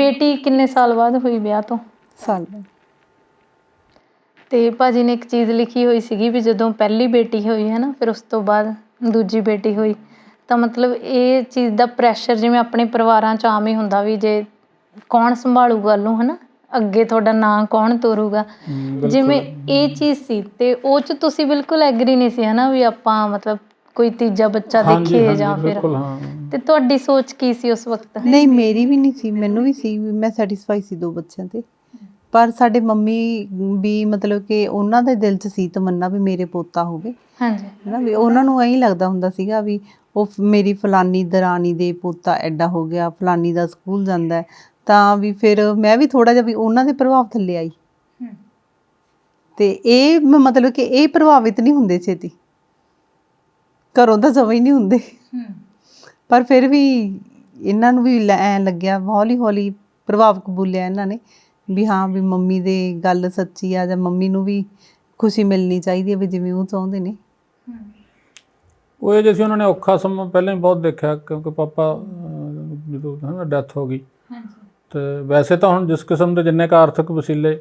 ਬੇਟੀ ਕਿੰਨੇ ਸਾਲ ਬਾਅਦ ਹੋਈ ਵਿਆਹ ਤੋਂ? ਸਾਲ। ਤੇ ਭਾਜੀ ਨੇ ਇੱਕ ਚੀਜ਼ ਲਿਖੀ ਹੋਈ ਸੀਗੀ ਵੀ ਜਦੋਂ ਪਹਿਲੀ ਬੇਟੀ ਹੋਈ ਹੈ ਨਾ ਫਿਰ ਉਸ ਤੋਂ ਬਾਅਦ ਦੂਜੀ ਬੇਟੀ ਹੋਈ। ਤਾਂ ਮਤਲਬ ਇਹ ਚੀਜ਼ ਦਾ ਪ੍ਰੈਸ਼ਰ ਜਿਵੇਂ ਆਪਣੇ ਪਰਿਵਾਰਾਂ 'ਚ ਆਮ ਹੀ ਹੁੰਦਾ ਵੀ ਜੇ ਕੌਣ ਸੰਭਾਲੂਗਾ ਨੂੰ ਹਨਾ? ਅੱਗੇ ਤੁਹਾਡਾ ਨਾਂ ਕੌਣ ਤੋਰੂਗਾ? ਜਿਵੇਂ ਇਹ ਚੀਜ਼ ਸੀ ਤੇ ਉਹ 'ਚ ਤੁਸੀਂ ਬਿਲਕੁਲ ਐਗਰੀ ਨਹੀਂ ਸੀ ਹਨਾ? ਵੀ ਆਪਾਂ ਮਤਲਬ ਕੋਈ ਤੀਜਾ ਬੱਚਾ ਹਾਂਜੀ ਦੇਖੀਏ ਹਾਂਜੀ ਜਾਂ ਫਿਰ। ਬਿਲਕੁਲ ਹਾਂ। ਤੇ ਤੁਹਾਡੀ ਸੋਚ ਕੀ ਸੀ ਉਸ ਵਕਤ? ਨਹੀਂ ਮੇਰੀ ਵੀ ਨਹੀਂ ਸੀ ਮੈਨੂੰ ਵੀ ਸੀ ਵੀ ਮੈਂ ਸੈਟੀਸਫਾਈ ਸੀ ਦੋ ਬੱਚਿਆਂ ਤੇ। ਪਰ ਸਾਡੇ ਮੰਮੀ ਵੀ ਮਤਲਬ ਕਿ ਉਹਨਾਂ ਦੇ ਦਿਲ 'ਚ ਸੀ ਤਮੰਨਾ ਵੀ ਮੇਰੇ ਪੋਤਾ ਹੋਵੇ। ਹਾਂਜੀ। ਹਨਾ ਵੀ ਉਹਨਾਂ ਨੂੰ ਐਂ ਲੱਗਦਾ ਹੁੰਦਾ ਸੀਗਾ ਵੀ ਉਹ ਫ- ਮੇਰੀ ਫਲਾਨੀ ਦਰਾਣੀ ਦੇ ਪੋਤਾ ਐਡਾ ਹੋ ਗਿਆ ਫਲਾਨੀ ਦਾ ਸਕੂਲ ਜਾਂਦਾ ਹੈ। ਤਾਂ ਵੀ ਫਿਰ ਮੈਂ ਵੀ ਥੋੜਾ ਜਿਹਾ ਵੀ ਉਹਨਾਂ ਦੇ ਪ੍ਰਭਾਵ ਥੱਲੇ ਆਈ। ਤੇ ਇਹ ਮ- ਮਤਲਬ ਕਿ ਇਹ ਪ੍ਰਭਾਵਿਤ ਨਹੀਂ ਹੁੰਦੇ ਛੇਤੀ। ਘਰੋਂ ਤਾਂ ਜਮਾਂ ਹੀ ਨਹੀਂ ਹੁੰਦੇ। ਪਰ ਫਿਰ ਵੀ ਇਹਨਾਂ ਨੂੰ ਵੀ ਐਂ ਲੱਗਿਆ ਹੌਲੀ ਹੌਲੀ ਪ੍ਰਭਾਵ ਕਬੂਲਿਆ ਇਹਨਾਂ ਨੇ ਵੀ ਹਾਂ ਵੀ ਮੰਮੀ ਦੇ ਗੱਲ ਸੱਚੀ ਆ ਜਾਂ ਮੰਮੀ ਨੂੰ ਵੀ ਖੁਸ਼ੀ ਮਿਲਣੀ ਚਾਹੀਦੀ ਹੈ ਵੀ ਜਿਵੇਂ ਉਹ ਚਾਹੁੰਦੇ ਨੇ। ਉਹ ਇਹ ਜੇ ਸੀ ਉਹਨਾਂ ਨੇ ਔਖਾ ਸਮਾਂ ਪਹਿਲਾਂ ਹੀ ਬਹੁਤ ਦੇਖਿਆ ਕਿਉਂਕਿ ਪਾਪਾ ਜਦੋਂ ਹਨਾ ਡੈਥ ਹੋ ਗਈ। ਤੇ ਵੈਸੇ ਤਾਂ ਹੁਣ ਜਿਸ ਕਿਸਮ ਦੇ ਜਿੰਨੇ ਕ ਆਰਥਿਕ ਵਸੀਲੇ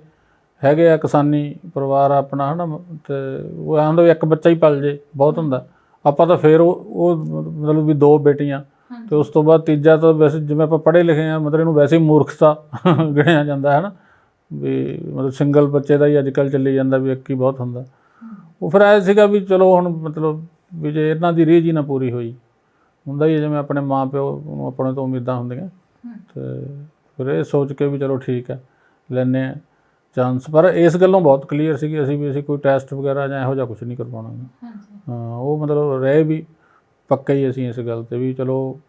ਹੈਗੇ ਆ ਕਿਸਾਨੀ ਪਰਿਵਾਰ ਆਪਣਾ ਹਨਾ ਤੇ ਉਹ ਵੀ ਇੱਕ ਬੱਚਾ ਹੀ ਪਲ ਜੇ ਬਹੁਤ ਹੁੰਦਾ। ਆਪਾਂ ਤਾਂ ਫੇਰ ਉਹ ਉਹ ਮਤਲਬ ਵੀ ਦੋ ਬੇਟੀਆਂ ਤੇ ਉਸ ਤੋਂ ਬਾਅਦ ਤੀਜਾ ਤਾਂ ਵੈਸੇ ਜਿਵੇਂ ਆਪਾਂ ਪੜ੍ਹੇ ਲਿਖੇ ਆ ਮਤਲਬ ਇਹਨੂੰ ਵੈਸੇ ਹੀ ਮੂਰਖਤਾ ਗਿਣਿਆ ਜਾਂਦਾ ਹੈ ਨਾ। ਵੀ ਮਤਲਬ ਸਿੰਗਲ ਬੱਚੇ ਦਾ ਹੀ ਅੱਜ ਕੱਲ੍ਹ ਚੱਲੀ ਜਾਂਦਾ ਵੀ ਇੱਕ ਹੀ ਬਹੁਤ ਹੁੰਦਾ। ਉਹ ਫਿਰ ਐ ਸੀਗਾ ਵੀ ਚਲੋ ਹੁਣ ਮਤਲਬ ਵੀ ਜੇ ਇਹਨਾਂ ਦੀ ਰੀਝ ਹੀ ਨਾ ਪੂਰੀ ਹੋਈ ਹੁੰਦਾ ਹੀ ਹੈ ਜਿਵੇਂ ਆਪਣੇ ਮਾਂ ਪਿਓ ਨੂੰ ਆਪਣੇ ਤੋਂ ਉਮੀਦਾਂ ਹੁੰਦੀਆਂ। ਤੇ ਫਿਰ ਇਹ ਸੋਚ ਕੇ ਵੀ ਚਲੋ ਠੀਕ ਹੈ ਲੈਨੇ ਆ ਚਾਂਸ ਪਰ ਇਸ ਗੱਲੋਂ ਬਹੁਤ ਕਲੀਅਰ ਸੀ ਅਸੀਂ ਵੀ ਅਸੀਂ ਕੋਈ ਟੈਸਟ ਵਗੈਰਾ ਜਾਂ ਇਹੋ ਜਿਹਾ ਕੁਝ ਨਹੀਂ ਕਰਵਾਉਣਾ। ਹਾਂ ਉਹ ਮਤਲਬ ਰਹੇ ਵੀ ਪੱਕਾ ਹੀ ਅਸੀਂ ਇਸ ਗੱਲ ਤੇ ਵੀ ਚਲੋ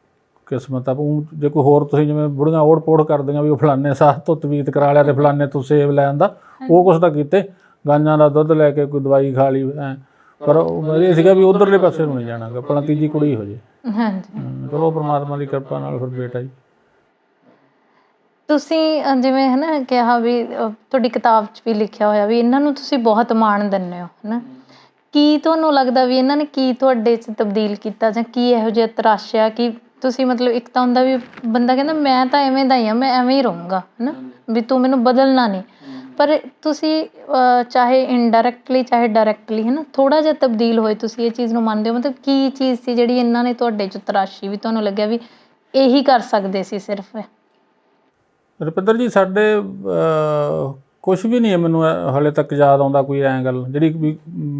ਕਿਸਮਤ ਆ ਊਂ ਜੇ ਕੋਈ ਹੋਰ ਤੁਸੀਂ ਜਿਵੇਂ ਬੁੜੀਆਂ ਓੜ ਪੋੜ ਕਰਦੀਆਂ ਵੀ ਉਹ ਫਲਾਣੇ ਸਾਹ ਤੋਂ ਤਵੀਤ ਕਰਾ ਲਿਆ ਤੇ ਫਲਾਣੇ ਤੋਂ ਸੇਬ ਲੈ ਆਂਦਾ ਉਹ ਕੁਛ ਤਾਂ ਕੀਤੇ ਗਾਂਜਾਂ ਦਾ ਦੁੱਧ ਲੈ ਕੇ ਕੋਈ ਦਵਾਈ ਖਾ ਲਈ ਐਂ। ਪਰ ਉਹ ਇਹ ਸੀਗਾ ਵੀ ਉਧਰਲੇ ਪਾਸੇ ਨੂੰ ਨਹੀਂ ਜਾਣਾਗਾ ਆਪਣਾ ਤੀਜੀ ਕੁੜੀ ਹੋ ਜੇ। ਹਾਂਜੀ। ਚਲੋ ਪ੍ਰਮਾਤਮਾ ਦੀ ਕਿਰਪਾ ਨਾਲ ਫਿਰ ਬੇਟਾ ਹੀ ਤੁਸੀਂ ਅ, ਜਿਵੇਂ ਹੈ ਨਾ ਕਿਹਾ ਵੀ ਅ, ਤੁਹਾਡੀ ਕਿਤਾਬ 'ਚ ਵੀ ਲਿਖਿਆ ਹੋਇਆ ਵੀ ਇਹਨਾਂ ਨੂੰ ਤੁਸੀਂ ਬਹੁਤ ਮਾਣ ਦਿੰਦੇ ਹੋ ਹੈ ਨਾ ਕੀ ਤੁਹਾਨੂੰ ਲੱਗਦਾ ਵੀ ਇਹਨਾਂ ਨੇ ਕੀ ਤੁਹਾਡੇ 'ਚ ਤਬਦੀਲ ਕੀਤਾ ਜਾਂ ਕੀ ਇਹੋ ਜਿਹਾ ਤਰਾਸ਼ਿਆ ਕਿ ਤੁਸੀਂ ਮਤਲਬ ਇੱਕ ਤਾਂ ਹੁੰਦਾ ਵੀ ਬੰਦਾ ਕਹਿੰਦਾ ਮੈਂ ਤਾਂ ਐਵੇਂ ਦਾ ਹੀ ਆ ਮੈਂ ਐਵੇਂ ਹੀ ਰਹੂੰਗਾ ਹੈ ਨਾ ਵੀ ਤੂੰ ਮੈਨੂੰ ਬਦਲਣਾ ਨਹੀਂ। ਪਰ ਤੁਸੀਂ ਅ, ਚਾਹੇ ਇਨਡਾਇਰੈਕਟਲੀ ਚਾਹੇ ਡਾਇਰੈਕਟਲੀ ਹੈ ਨਾ ਥੋੜਾ ਜਿਹਾ ਤਬਦੀਲ ਹੋਏ ਤੁਸੀਂ ਇਹ ਚੀਜ਼ ਨੂੰ ਮੰਨਦੇ ਹੋ ਮਤਲਬ ਕੀ ਚੀਜ਼ ਸੀ ਜਿਹੜੀ ਇਹਨਾਂ ਨੇ ਤੁਹਾਡੇ 'ਚ ਤਰਾਸ਼ੀ ਵੀ ਤੁਹਾਨੂੰ ਲੱਗਿਆ ਵੀ ਇਹੀ ਕਰ ਸਕਦੇ ਸੀ ਸਿਰਫ? ਰੁਪਿੰਦਰ ਜੀ ਸਾਡੇ ਕੁਝ ਵੀ ਨਹੀਂ ਹੈ ਮੈਨੂੰ ਹਾਲੇ ਤੱਕ ਯਾਦ ਆਉਂਦਾ ਕੋਈ ਐਂ ਗੱਲ। ਜਿਹੜੀ ਵੀ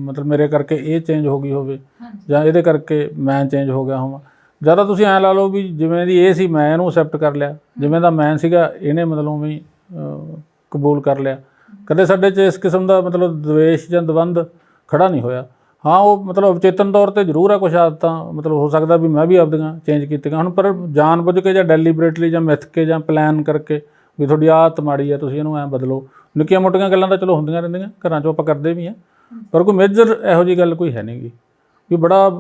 ਮਤਲਬ ਮੇਰੇ ਕਰਕੇ ਇਹ ਚੇਂਜ ਹੋ ਗਈ ਹੋਵੇ ਜਾਂ ਇਹਦੇ ਕਰਕੇ ਮੈਂ ਚੇਂਜ ਹੋ ਗਿਆ ਹੋਵਾਂ। ਜ਼ਿਆਦਾ ਤੁਸੀਂ ਐਂ ਲਾ ਲਓ ਵੀ ਜਿਵੇਂ ਦੀ ਇਹ ਸੀ ਮੈਂ ਇਹਨੂੰ ਅਸੈਪਟ ਕਰ ਲਿਆ। ਜਿਵੇਂ ਦਾ ਮੈਂ ਸੀਗਾ ਇਹਨੇ ਮਤਲਬ ਅਹ, ਕਬੂਲ ਕਰ ਲਿਆ। ਕਦੇ ਸਾਡੇ 'ਚ ਇਸ ਕਿਸਮ ਦਾ ਮਤਲਬ ਦਵੇਸ਼ ਜਾਂ ਦਵੰਦ ਖੜਾ ਨਹੀਂ ਹੋਇਆ। ਹਾਂ ਉਹ ਮਤਲਬ ਚੇਤਨ ਤੌਰ ਤੇ ਜ਼ਰੂਰ ਆ ਕੁਛ ਆਦਤਾਂ ਮਤਲਬ ਹੋ ਸਕਦਾ ਵੀ ਮੈਂ ਵੀ ਆਪਦੀਆਂ ਚੇਂਜ ਕੀਤੀਆਂ ਹੁਣ ਪਰ ਜਾਣ ਬੁੱਝ ਕੇ ਜਾਂ ਡੈਲੀਬਰੇਟਲੀ ਜਾਂ ਮਿੱਥ ਕੇ ਜਾਂ ਪਲਾਨ ਕਰਕੇ ਵੀ ਤੁਹਾਡੀ ਆਦਤ ਮਾੜੀ ਆ ਤੁਸੀਂ ਇਹਨੂੰ ਐਂ ਬਦਲੋ। ਨਿੱਕੀਆਂ ਮੋਟੀਆਂ ਗੱਲਾਂ ਤਾਂ ਚਲੋ ਹੁੰਦੀਆਂ ਰਹਿੰਦੀਆਂ ਘਰਾਂ 'ਚੋਂ ਆਪਾਂ ਕਰਦੇ ਵੀ ਆ ਪਰ ਕੋਈ ਮੇਜਰ ਇਹੋ ਜੀ ਗੱਲ ਕੋਈ ਹੈ ਨਹੀਂਗੀ ਵੀ ਬੜਾ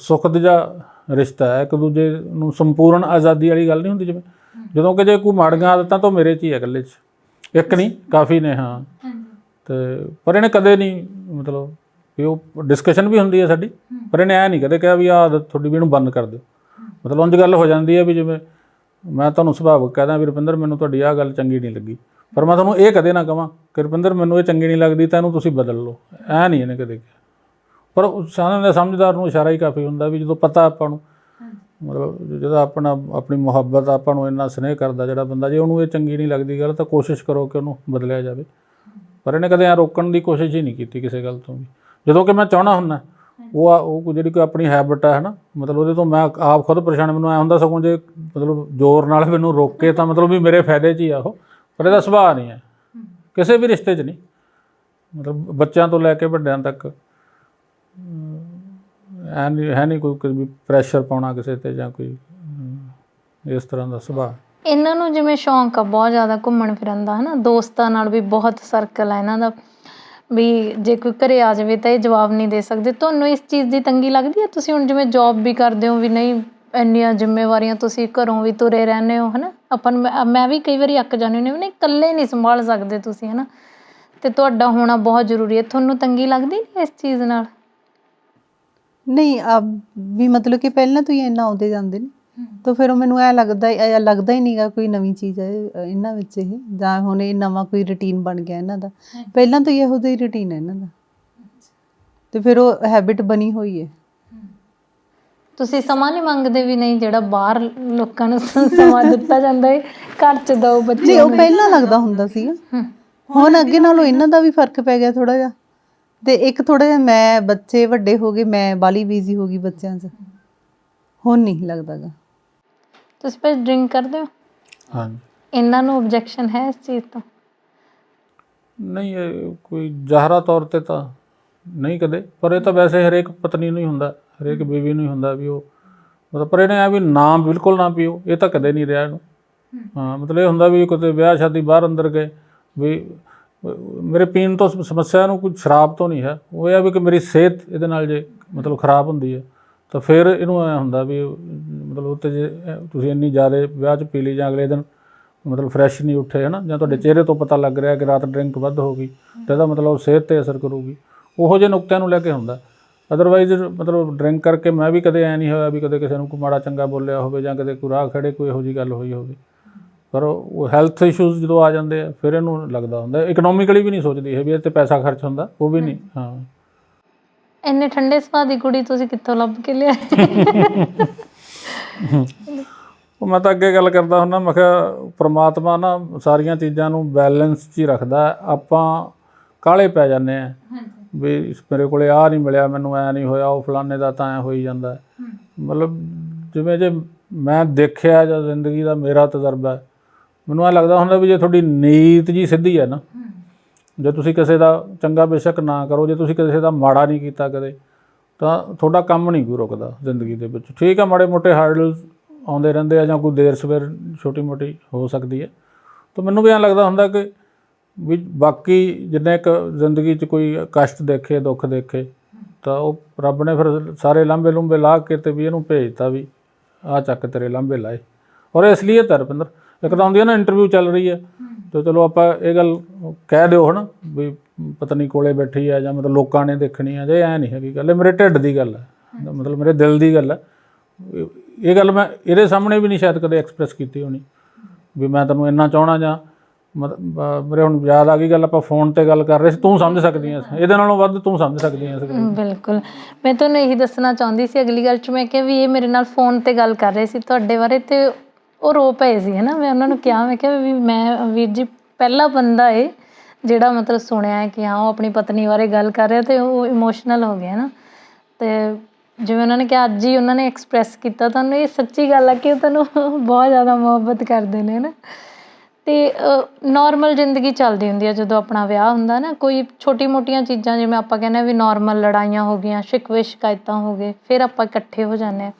ਸੁਖਦ ਜਿਹਾ ਰਿਸ਼ਤਾ ਹੈ ਇੱਕ ਦੂਜੇ ਨੂੰ ਸੰਪੂਰਨ ਆਜ਼ਾਦੀ ਵਾਲੀ ਗੱਲ ਨਹੀਂ ਹੁੰਦੀ ਜਿਵੇਂ। ਜਦੋਂ ਕਿ ਜੇ ਕੋਈ ਮਾੜੀਆਂ ਆਦਤਾਂ ਤਾਂ ਮੇਰੇ 'ਚ ਹੀ ਹੈ ਇਕੱਲੇ 'ਚ। ਇੱਕ ਨਹੀਂ ਕਾਫੀ ਨੇ ਹਾਂ। ਤੇ ਪਰ ਇਹਨੇ ਕਦੇ ਨਹੀਂ ਮਤਲਬ ਵੀ ਉਹ ਡਿਸਕਸ਼ਨ ਵੀ ਹੁੰਦੀ ਹੈ ਸਾਡੀ, ਪਰ ਇਹਨੇ ਐ ਨਹੀਂ ਕਦੇ ਕਿਹਾ ਵੀ ਆਹ ਤੁਹਾਡੀ ਵੀ ਇਹਨੂੰ ਬੰਦ ਕਰ ਦਿਓ। ਮਤਲਬ ਉਂਝ ਗੱਲ ਹੋ ਜਾਂਦੀ ਹੈ ਵੀ ਜਿਵੇਂ ਮੈਂ ਤੁਹਾਨੂੰ ਸੁਭਾਵਕ ਕਹਦਾ ਵੀ ਰੁਪਿੰਦਰ, ਮੈਨੂੰ ਤੁਹਾਡੀ ਆਹ ਗੱਲ ਚੰਗੀ ਨਹੀਂ ਲੱਗੀ। ਪਰ ਮੈਂ ਤੁਹਾਨੂੰ ਇਹ ਕਦੇ ਨਾ ਕਹਾਂ ਕਿ ਰੁਪਿੰਦਰ, ਮੈਨੂੰ ਇਹ ਚੰਗੀ ਨਹੀਂ ਲੱਗਦੀ, ਤਾਂ ਇਹਨੂੰ ਤੁਸੀਂ ਬਦਲ ਲਓ। ਐ ਨਹੀਂ ਇਹਨੇ ਕਦੇ ਕਿਹਾ। ਪਰ ਸਾਰਿਆਂ ਦੇ ਸਮਝਦਾਰ ਨੂੰ ਇਸ਼ਾਰਾ ਹੀ ਕਾਫੀ ਹੁੰਦਾ ਵੀ ਜਦੋਂ ਪਤਾ ਆਪਾਂ ਨੂੰ, ਮਤਲਬ ਜਿਹਦਾ ਆਪਣਾ, ਆਪਣੀ ਮੁਹੱਬਤ ਆਪਾਂ ਨੂੰ ਇੰਨਾ ਸਨੇਹ ਕਰਦਾ ਜਿਹੜਾ ਬੰਦਾ, ਜੇ ਉਹਨੂੰ ਇਹ ਚੰਗੀ ਨਹੀਂ ਲੱਗਦੀ ਗੱਲ, ਤਾਂ ਕੋਸ਼ਿਸ਼ ਕਰੋ ਕਿ ਉਹਨੂੰ ਬਦਲਿਆ ਜਾਵੇ। ਪਰ ਇਹਨੇ ਕਦੇ ਆ ਰੋਕਣ ਦੀ ਕੋਸ਼ਿਸ਼ ਹੀ ਨਹੀਂ ਕੀਤੀ ਕਿਸੇ ਗੱਲ ਤੋਂ ਵੀ। ਜਦੋਂ ਕਿ ਮੈਂ ਚਾਹਣਾ ਹੁੰਦਾ ਉਹ ਆ- ਉਹ ਜਿਹੜੀ ਕੋਈ ਆਪਣੀ ਹੈਬਿਟ ਹੈ ਹਨਾ ਮਤਲਬ ਉਹਦੇ ਤੋਂ ਮੈਂ ਆਪ ਖੁਦ ਪਰੇਸ਼ਾਨ ਮੈਨੂੰ ਐ ਹੁੰਦਾ ਸਗੋਂ ਜੇ ਮਤਲਬ ਜ਼ੋਰ ਨਾਲ ਮੈਨੂੰ ਰੋਕੇ ਤਾਂ ਮਤਲਬ ਵੀ ਮੇਰੇ ਫਾਇਦੇ 'ਚ ਹੀ ਆ ਉਹ ਪਰ ਇਹਦਾ ਸੁਭਾਅ ਨਹੀਂ ਹੈ। ਕਿਸੇ ਵੀ ਰਿਸ਼ਤੇ 'ਚ ਨਹੀਂ। ਮਤਲਬ ਬੱਚਿਆਂ ਤੋਂ ਲੈ ਕੇ ਵੱਡਿਆਂ ਤੱਕ ਐ ਨਹੀਂ ਹੈ ਨਹੀਂ ਕੋਈ ਕੋਈ ਪ੍ਰੈਸ਼ਰ ਪਾਉਣਾ ਕਿਸੇ ਤੇ ਜਾਂ ਕੋਈ ਅਮ, ਇਸ ਤਰ੍ਹਾਂ ਦਾ ਸੁਭਾਅ। ਇਹਨਾਂ ਨੂੰ ਜਿਵੇਂ ਸ਼ੌਂਕ ਆ ਬਹੁਤ ਜ਼ਿਆਦਾ ਘੁੰਮਣ ਫਿਰਨ ਦਾ ਹਨਾ ਦੋਸਤਾਂ ਨਾਲ ਵੀ ਬਹੁਤ ਸਰਕਲ ਆ ਇਹਨਾਂ ਦਾ। ਵੀ ਜੇ ਕੋਈ ਘਰੇ ਆ ਜਾਵੇ ਤਾਂ ਇਹ ਜਵਾਬ ਨਹੀਂ ਦੇ ਸਕਦੇ। ਤੁਹਾਨੂੰ ਇਸ ਚੀਜ਼ ਦੀ ਤੰਗੀ ਲੱਗਦੀ ਹੈ? ਤੁਸੀਂ ਹੁਣ ਜਿਵੇਂ ਜੌਬ ਵੀ ਕਰਦੇ ਹੋ ਵੀ ਨਹੀਂ, ਇੰਨੀਆਂ ਜ਼ਿੰਮੇਵਾਰੀਆਂ ਤੁਸੀਂ ਘਰੋਂ ਵੀ ਤੁਰੇ ਰਹਿੰਦੇ ਹੋ ਹੈ ਨਾ ਆਪਾਂ ਮੈਂ- ਵੀ ਕਈ ਵਾਰੀ ਅੱਕ ਜਾਂਦੀ ਹੁੰਦੀ ਹਾਂ ਵੀ ਨਹੀਂ, ਇਕੱਲੇ ਨਹੀਂ ਸੰਭਾਲ ਸਕਦੇ ਤੁਸੀਂ, ਹਨਾ? ਤੇ ਤੁਹਾਡਾ ਹੋਣਾ ਬਹੁਤ ਜ਼ਰੂਰੀ ਹੈ। ਤੁਹਾਨੂੰ ਤੰਗੀ ਲੱਗਦੀ ਨਹੀਂ ਇਸ ਚੀਜ਼ ਨਾਲ? ਨਹੀਂ ਆ ਵੀ ਮਤਲਬ ਕਿ ਪਹਿਲਾਂ ਤੋਂ ਹੀ ਇੰਨਾ ਆਉਂਦੇ ਜਾਂਦੇ ਨੇ। ਤਾਂ ਫਿਰ ਉਹ ਮੈਨੂੰ ਐ ਲੱਗਦਾ ਐ ਲੱਗਦਾ ਹੀ ਨਹੀਂਗਾ ਕੋਈ ਨਵੀਂ ਚੀਜ਼ ਹੈ ਇਹ- ਇਹਨਾਂ ਵਿੱਚ ਇਹ ਜਾਂ ਹੁਣ ਇਹ ਨਵਾਂ ਕੋਈ ਰੁਟੀਨ ਬਣ ਗਿਆ ਇਹਨਾਂ ਦਾ। ਪਹਿਲਾਂ ਤੋਂ ਇਹੋ ਜਿਹਾ ਹੀ ਰੁਟੀਨ ਹੈ ਇਹਨਾਂ ਦਾ। ਤੇ ਫਿਰ ਉਹ ਹੈਬਿਟ ਬਣੀ ਹੋਈ ਹੈ। ਤੁਸੀਂ ਸਮਾਂ ਨਹੀਂ ਮੰਗਦੇ ਵੀ ਨਹੀਂ ਜਿਹੜਾ ਬਾਹਰ ਲੋਕਾਂ ਨੂੰ ਸਮਾਂ ਦਿੱਤਾ ਜਾਂਦਾ ਹੈ ਘਰ ਚ ਦੋ ਬੱਚੇ ਜੀ ਉਹ ਪਹਿਲਾਂ ਲੱਗਦਾ ਹੁੰਦਾ ਸੀਗਾ ਹਮ, ਹੁਣ ਅੱਗੇ ਨਾਲੋਂ ਇਹਨਾਂ ਦਾ ਵੀ ਫ਼ਰਕ ਪੈ ਗਿਆ ਥੋੜਾ ਜਿਹਾ। ਤੇ ਇੱਕ ਥੋੜਾ ਜਿਹਾ ਮੈਂ ਬੱਚੇ ਵੱਡੇ ਹੋ ਗਏ ਮੈਂ ਬਾਲੀ ਬੀਜ਼ੀ ਹੋ ਗਈ ਬੱਚਿਆਂ 'ਚ। ਹੁਣ ਨਹੀਂ ਲੱਗਦਾਗਾ ਤੁਸੀਂ ਫਿਰ ਡਰਿੰਕ ਕਰਦੇ ਹੋ? ਹਾਂਜੀ। ਇਹਨਾਂ ਨੂੰ ਆਬਜੈਕਸ਼ਨ ਹੈ ਇਸ ਚੀਜ਼ ਤੋਂ? ਨਹੀਂ ਇਹ ਕੋਈ ਜ਼ਾਹਰਾ ਤੌਰ ਤੇ ਤਾਂ ਨਹੀਂ ਕਦੇ। ਪਰ ਇਹ ਤਾਂ ਵੈਸੇ ਹਰੇਕ ਪਤਨੀ ਨੂੰ ਹੀ ਹੁੰਦਾ ਹਰੇਕ ਬੀਵੀ ਨੂੰ ਹੀ ਹੁੰਦਾ ਵੀ ਉਹ ਮਤਲਬ ਪਰ ਇਹਨੇ ਆ ਵੀ ਨਾ ਬਿਲਕੁਲ ਨਾ ਪੀਓ ਇਹ ਤਾਂ ਕਦੇ ਨਹੀਂ ਰਿਹਾ ਇਹਨੂੰ। ਹਾਂ ਮਤਲਬ ਇਹ ਹੁੰਦਾ ਵੀ ਕਿਤੇ ਵਿਆਹ ਸ਼ਾਦੀ ਬਾਹਰ ਅੰਦਰ ਗਏ ਵੀ ਮੇਰੇ ਪੀਣ ਤੋਂ ਸਮ- ਸਮੱਸਿਆ ਨੂੰ ਕੋਈ ਸ਼ਰਾਬ ਤੋਂ ਨਹੀਂ ਹੈ। ਉਹ ਇਹ ਆ ਵੀ ਕਿ ਮੇਰੀ ਸਿਹਤ ਇਹਦੇ ਨਾਲ ਜੇ ਮਤਲਬ ਖਰਾਬ ਹੁੰਦੀ ਹੈ। ਤਾਂ ਫਿਰ ਇਹਨੂੰ ਐ ਹੁੰਦਾ ਵੀ ਮਤਲਬ ਉੱਤੇ ਜੇ ਤੁਸੀਂ ਇੰਨੀ ਜ਼ਿਆਦਾ ਵਿਆਹ 'ਚ ਪੀ ਲਈ ਜਾਂ ਅਗਲੇ ਦਿਨ ਮਤਲਬ ਫਰੈਸ਼ ਨਹੀਂ ਉੱਠੇ ਹੈ ਨਾ ਜਾਂ ਤੁਹਾਡੇ ਚਿਹਰੇ ਤੋਂ ਪਤਾ ਲੱਗ ਰਿਹਾ ਕਿ ਰਾਤ ਡਰਿੰਕ ਵੱਧ ਹੋ ਗਈ ਤਾਂ ਇਹਦਾ ਮਤਲਬ ਸਿਹਤ ਤੇ ਅਸਰ ਕਰੂਗੀ। ਉਹੋ ਜਿਹੇ ਨੁਕਤਿਆਂ ਨੂੰ ਲੈ ਕੇ ਹੁੰਦਾ। ਅਦਰਵਾਈਜ਼ ਮਤਲਬ ਡਰਿੰਕ ਕਰਕੇ ਮੈਂ ਵੀ ਕਦੇ ਐ ਨਹੀਂ ਹੋਇਆ ਵੀ ਕਦੇ ਕਿਸੇ ਨੂੰ ਕੋਈ ਮਾੜਾ ਚੰਗਾ ਬੋਲਿਆ ਹੋਵੇ ਜਾਂ ਕਦੇ ਕੋਈ ਰਾਹ ਖੜੇ ਕੋਈ ਇਹੋ ਜਿਹੀ ਗੱਲ ਹੋਈ ਹੋਵੇ। ਪਰ ਉਹ ਹੈਲਥ ਇਸ਼ੂਜ਼ ਜਦੋਂ ਆ ਜਾਂਦੇ ਆ ਫਿਰ ਇਹਨੂੰ ਲੱਗਦਾ ਹੁੰਦਾ। ਇਕਨੋਮਿਕਲੀ ਵੀ ਨਹੀਂ ਸੋਚਦੀ ਇਹ ਵੀ ਇਹ ਤੇ ਪੈਸਾ ਖਰਚ ਹੁੰਦਾ ਉਹ ਵੀ ਨਹੀਂ ਹਾਂ। ਇੰਨੇ ਠੰਡੇ ਸੁਭਾਅ ਦੀ ਕੁੜੀ ਤੁਸੀਂ ਕਿੱਥੋਂ ਲੱਭ ਕੇ ਲਿਆਏ ਉਹ ਮੈਂ ਤਾਂ ਅੱਗੇ ਗੱਲ ਕਰਦਾ ਹੁੰਦਾ ਮੈਂ ਕਿਹਾ ਪ੍ਰਮਾਤਮਾ ਨਾ ਸਾਰੀਆਂ ਚੀਜ਼ਾਂ ਨੂੰ ਬੈਲੈਂਸ 'ਚ ਹੀ ਰੱਖਦਾ। ਆਪਾਂ ਕਾਲੇ ਪੈ ਜਾਂਦੇ ਆ ਵੀ ਇਸ ਮੇਰੇ ਕੋਲੇ ਆ ਨਹੀਂ ਮਿਲਿਆ ਮੈਨੂੰ ਐ ਨਹੀਂ ਹੋਇਆ ਉਹ ਫਲਾਣੇ ਦਾ ਤਾਂ ਐ ਹੋਈ ਜਾਂਦਾ। ਮਤਲਬ ਜਿਵੇਂ ਜੇ ਮੈਂ ਦੇਖਿਆ ਜਾਂ ਜ਼ਿੰਦਗੀ ਦਾ ਮੇਰਾ ਤਜਰਬਾ ਮੈਨੂੰ ਐ ਲੱਗਦਾ ਹੁੰਦਾ ਵੀ ਜੇ ਤੁਹਾਡੀ ਨੀਤ ਜੀ ਸਿੱਧੀ ਹੈ ਨਾ ਜੇ ਤੁਸੀਂ ਕਿਸੇ ਦਾ ਚੰਗਾ ਬੇਸ਼ੱਕ ਨਾ ਕਰੋ, ਜੇ ਤੁਸੀਂ ਕਿਸੇ ਦਾ ਮਾੜਾ ਨਹੀਂ ਕੀਤਾ ਕਦੇ, ਤਾਂ ਤੁਹਾਡਾ ਕੰਮ ਨਹੀਂ ਕੋਈ ਰੁਕਦਾ ਜ਼ਿੰਦਗੀ ਦੇ ਵਿੱਚ। ਠੀਕ ਆ ਮਾੜੇ ਮੋਟੇ ਹਾਰਡਲਸ ਆਉਂਦੇ ਰਹਿੰਦੇ ਆ ਜਾਂ ਕੋਈ ਦੇਰ ਸਵੇਰ ਛੋਟੀ ਮੋਟੀ ਹੋ ਸਕਦੀ ਹੈ। ਤਾਂ ਮੈਨੂੰ ਵੀ ਐਂ ਲੱਗਦਾ ਹੁੰਦਾ ਕਿ ਵੀ ਬਾਕੀ ਜਿੰਨੇ ਇੱਕ ਜ਼ਿੰਦਗੀ 'ਚ ਕੋਈ ਕਸ਼ਟ ਦੇਖੇ, ਦੁੱਖ ਦੇਖੇ, ਤਾਂ ਉਹ ਰੱਬ ਨੇ ਫਿਰ ਸਾਰੇ ਲਾਂਬੇ ਲੰਬੇ ਲਾਹ ਕੇ ਤੇ ਵੀ ਇਹਨੂੰ ਭੇਜਤਾ ਵੀ, ਆ ਚੱਕ ਤੇਰੇ ਲਾਂਬੇ ਲਾਏ। ਔਰ ਇਸ ਲਈ ਹੈ ਇੱਕ ਤਾਂ ਹੁੰਦੀ ਹੈ ਨਾ ਇੰਟਰਵਿਊ ਚੱਲ ਰਹੀ ਹੈ। ਤੇ ਚਲੋ ਆਪਾਂ ਇਹ ਗੱਲ ਕਹਿ ਦਿਓ ਹਨਾ ਵੀ ਪਤਨੀ ਕੋਲੇ ਬੈਠੀ ਹੈ ਜਾਂ ਮਤਲਬ ਲੋਕਾਂ ਨੇ ਦੇਖਣੀ ਹੈ ਜੇ ਐ ਨਹੀਂ ਹੈਗੀ ਗੱਲ ਇਹ ਮੇਰੇ ਢਿੱਡ ਦੀ ਗੱਲ ਹੈ ਮਤਲਬ ਮੇਰੇ ਦਿਲ ਦੀ ਗੱਲ ਹੈ ਇਹ- ਗੱਲ ਮੈਂ ਇਹਦੇ ਸਾਹਮਣੇ ਵੀ ਨਹੀਂ ਸ਼ਾਇਦ ਕਦੇ ਐਕਸਪ੍ਰੈਸ ਕੀਤੀ ਹੋਣੀ ਵੀ ਮੈਂ ਤੈਨੂੰ ਇੰਨਾ ਚਾਹਣਾ ਜਾਂ ਮੇਰੇ ਹੁਣ ਯਾਦ ਆ ਗਈ ਗੱਲ ਆਪਾਂ ਫੋਨ ਤੇ ਗੱਲ ਕਰ ਰਹੇ ਸੀ ਤੂੰ ਸਮਝ ਸਕਦੀ ਹੈ ਇਹਦੇ ਨਾਲੋਂ ਵੱਧ ਤੂੰ ਸਮਝ ਸਕਦੀ ਨੂੰ। ਬਿਲਕੁਲ ਮੈਂ ਤੁਹਾਨੂੰ ਇਹੀ ਦੱਸਣਾ ਚਾਹੁੰਦੀ ਸੀ ਅਗਲੀ ਗੱਲ ਚ ਮੈਂ ਕਿਹਾ ਵੀ ਇਹ ਮੇਰੇ ਨਾਲ ਫੋਨ ਤੇ ਗੱਲ ਕਰ ਰਹੇ ਸੀ ਤੁਹਾਡੇ ਬਾਰੇ ਤੇ ਉਹ ਰੋ ਪਏ ਸੀ ਹੈ ਨਾ ਮੈਂ ਉਹਨਾਂ ਨੂੰ ਕਿਹਾ, ਮੈਂ ਕਿਹਾ ਵੀ ਮੈਂ, ਵੀਰ ਜੀ, ਪਹਿਲਾ ਬੰਦਾ ਏ ਜਿਹੜਾ ਮਤਲਬ ਸੁਣਿਆ ਕਿ ਹਾਂ, ਉਹ ਆਪਣੀ ਪਤਨੀ ਬਾਰੇ ਗੱਲ ਕਰ ਰਿਹਾ ਅਤੇ ਉਹ ਇਮੋਸ਼ਨਲ ਹੋ ਗਿਆ ਹੈ ਨਾ ਅਤੇ ਜਿਵੇਂ ਉਹਨਾਂ ਨੇ ਕਿਹਾ, ਅੱਜ ਹੀ ਉਹਨਾਂ ਨੇ ਐਕਸਪ੍ਰੈਸ ਕੀਤਾ, ਤੁਹਾਨੂੰ ਇਹ ਸੱਚੀ ਗੱਲ ਆ ਕਿ ਉਹ ਤੁਹਾਨੂੰ ਬਹੁਤ ਜ਼ਿਆਦਾ ਮੁਹੱਬਤ ਕਰਦੇ ਨੇ ਹੈ ਨਾ ਅਤੇ ਨੋਰਮਲ ਜ਼ਿੰਦਗੀ ਚੱਲਦੀ ਹੁੰਦੀ ਆ ਜਦੋਂ ਆਪਣਾ ਵਿਆਹ ਹੁੰਦਾ ਨਾ ਕੋਈ ਛੋਟੀ ਮੋਟੀਆਂ ਚੀਜ਼ਾਂ, ਜਿਵੇਂ ਆਪਾਂ ਕਹਿੰਦੇ ਆ ਵੀ ਨੋਰਮਲ ਲੜਾਈਆਂ ਹੋ ਗਈਆਂ ਸ਼ਿਕਵੇ ਸ਼ਿਕਾਇਤਾਂ ਹੋ ਗਏ, ਫਿਰ ਆਪਾਂ ਇਕੱਠੇ ਹੋ ਜਾਂਦੇ ਹਾਂ